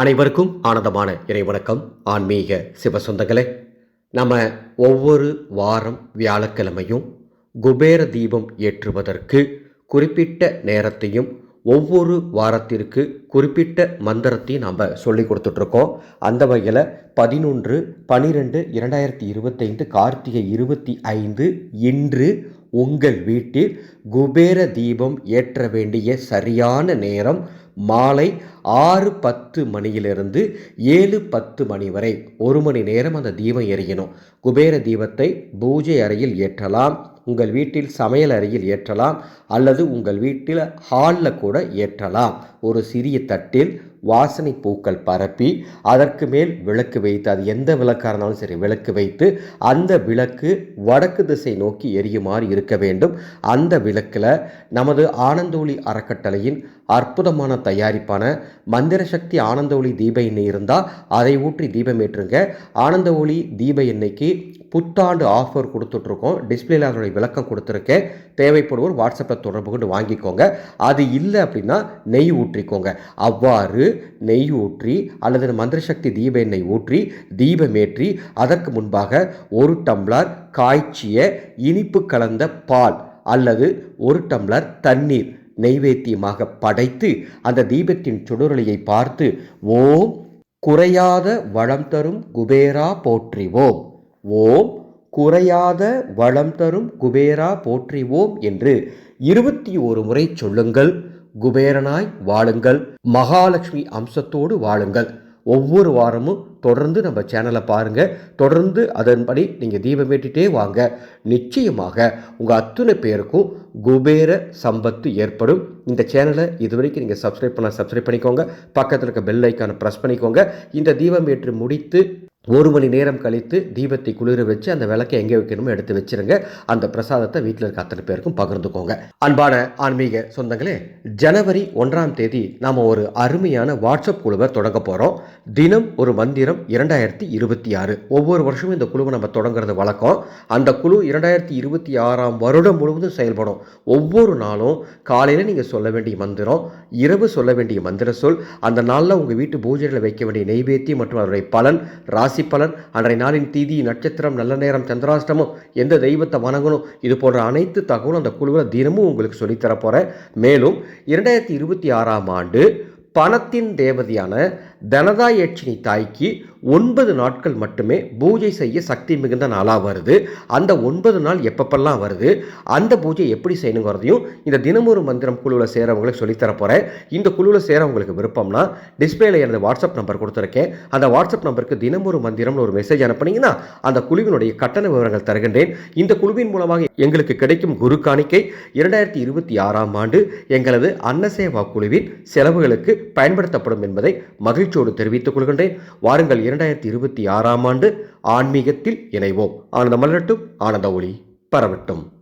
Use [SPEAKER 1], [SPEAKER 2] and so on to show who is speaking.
[SPEAKER 1] அனைவருக்கும் ஆனந்தமான இறை வணக்கம். ஆன்மீக சிவசொந்தங்களே நம்ம ஒவ்வொரு வாரம் வியாழக்கிழமையும் குபேர தீபம் ஏற்றுவதற்கு குறிப்பிட்ட நேரத்தையும் ஒவ்வொரு வாரத்திற்கு குறிப்பிட்ட மந்திரத்தையும் நாம் சொல்லி கொடுத்துட்ருக்கோம். அந்த வகையில் பதினொன்று பனிரெண்டு இரண்டாயிரத்தி இருபத்தைந்து கார்த்திகை இருபத்தி ஐந்து இன்று உங்கள் வீட்டில் குபேர தீபம் ஏற்ற வேண்டிய சரியான நேரம் மாலை ஆறு பத்து மணியிலிருந்து ஏழு பத்து மணி வரை. ஒரு மணி நேரம் அந்த தீபம் எரியணும். குபேர தீபத்தை பூஜை அறையில் ஏற்றலாம் உங்கள் வீட்டில் சமையல் அறையில் ஏற்றலாம் அல்லது உங்கள் வீட்டில் ஹாலில் கூட ஏற்றலாம். ஒரு சிறிய தட்டில் வாசனை பூக்கள் பரப்பி அதற்கு மேல் விளக்கு வைத்து அது எந்த விளக்காக இருந்தாலும் சரி விளக்கு வைத்து அந்த விளக்கு வடக்கு திசை நோக்கி எரியுமாறு இருக்க வேண்டும். அந்த விளக்கில் நமது ஆனந்தோழி அறக்கட்டளையின் அற்புதமான தயாரிப்பான மந்திர சக்தி ஆனந்த ஒளி தீப எண்ணெய் இருந்தால் அதை ஊற்றி தீபம் ஏற்றுங்க. ஆனந்த ஒளி தீப எண்ணெய்க்கு புத்தாண்டு ஆஃபர் கொடுத்துட்ருக்கோம். டிஸ்பிளேல அதனுடைய விளக்கம் கொடுத்துருக்கேன். தேவைப்படுவோர் வாட்ஸ்அப்பில் தொடர்பு கொண்டு வாங்கிக்கோங்க. அது இல்லை அப்படின்னா நெய் ஊற்றிக்கோங்க. அவ்வாறு நெய் ஊற்றி அல்லது மந்திரசக்தி தீப எண்ணெய் ஊற்றி தீபமேற்றி அதற்கு முன்பாக ஒரு டம்ளர் காய்ச்சிய இனிப்பு கலந்த பால் அல்லது ஒரு டம்ளர் தண்ணீர் நெய்வேத்தியமாக படைத்து அந்த தீபத்தின் சுடரொளியை பார்த்து ஓம் குறையாத வளம் தரும் குபேரா போற்றிவோம் ஓம் குறையாத வளம் தரும் குபேரா போற்றிவோம் என்று இருபத்தி ஒரு முறை சொல்லுங்கள். குபேரனாய் வாழுங்கள். மகாலட்சுமி அம்சத்தோடு வாழுங்கள். ஒவ்வொரு வாரமும் தொடர்ந்து நம்ம சேனலை பாருங்கள் தொடர்ந்து அதன்படி நீங்கள் தீபமேட்டிட்டே வாங்க. நிச்சயமாக உங்கள் அத்துணை பேருக்கும் குபேர சம்பத்து ஏற்படும். இந்த சேனலை இது வரைக்கும் நீங்கள் சப்ஸ்கிரைப் பண்ண சப்ஸ்கிரைப் பண்ணிக்கோங்க. பக்கத்தில் இருக்க பெல் ஐக்கானை ப்ரெஸ் பண்ணிக்கோங்க. இந்த தீபம் ஏற்று முடித்து ஒரு மணி நேரம் கழித்து தீபத்தை குளிர வச்சு அந்த விளக்கை எங்கே வைக்கணுமோ எடுத்து வச்சிருங்க. அந்த பிரசாதத்தை வீட்டில் இருக்க அத்தனை பேருக்கும் பகிர்ந்துக்கோங்க. அன்பான ஆன்மீக சொந்தங்களே ஜனவரி ஒன்றாம் தேதி நாம் ஒரு அருமையான வாட்ஸ்அப் குழுவை தொடங்க போகிறோம் தினம் ஒரு மந்திரம் இரண்டாயிரத்தி இருபத்தி ஆறு. ஒவ்வொரு வருஷமும் இந்த குழுவை நம்ம தொடங்குறது வழக்கம். அந்த குழு இரண்டாயிரத்தி இருபத்தி ஆறாம் வருடம் முழுவதும் செயல்படும். ஒவ்வொரு நாளும் காலையில் நீங்கள் சொல்ல வேண்டிய மந்திரம் இரவு சொல்ல வேண்டிய மந்திர சொல் அந்த நாளில் உங்கள் வீட்டு பூஜையில் வைக்க வேண்டிய நெய்வேத்தி மற்றும் அதனுடைய பலன் ராசி பலன் அன்றைய நாளின் தீதி நட்சத்திரம் நல்ல நேரம் சந்திராஷ்டமம் எந்த தெய்வத்தை வணங்கணும் இது போன்ற அனைத்து தகவலும் அந்த குழுவில் தினமும் உங்களுக்கு சொல்லித்தர போகிறேன் மேலும் இரண்டாயிரத்தி இருபத்தி ஆறாம் ஆண்டு பணத்தின் தேவதையான தனதாயட்சினி தாய்க்கு ஒன்பது நாட்கள் மட்டுமே பூஜை செய்ய சக்தி மிகுந்த நாளாக வருது. அந்த ஒன்பது நாள் எப்பப்பெல்லாம் வருது? அந்த பூஜை எப்படி செய்யணுங்கிறதையும் இந்த தினமொரு மந்திரம் குழுவில் சேரவங்களுக்கு சொல்லித்தர போகிறேன் இந்த குழுவில் சேரவங்களுக்கு விருப்பம்னா டிஸ்பிளேல எனது வாட்ஸ்அப் நம்பர் கொடுத்துருக்கேன். அந்த வாட்ஸ்அப் நம்பருக்கு தினமொரு மந்திரம்னு ஒரு மெசேஜ் அனுப்புனீங்கன்னா அந்த குழுவினுடைய கட்டண விவரங்கள் தருகின்றேன். இந்த குழுவின் மூலமாக எங்களுக்கு கிடைக்கும் குரு காணிக்கை இரண்டாயிரத்தி இருபத்தி ஆறாம் ஆண்டு எங்களது அன்னசேவா குழுவின் செலவுகளுக்கு பயன்படுத்தப்படும் என்பதை மகிழ்ச்சியோடு தெரிவித்துக் கொள்கின்றேன். வாருங்கள் இரண்டாயிரத்தி இருபத்தி ஆறாம் ஆண்டு ஆன்மீகத்தில் இணைவோம். ஆனந்த மலரட்டும் ஆனந்த ஒளி. பரவட்டும்.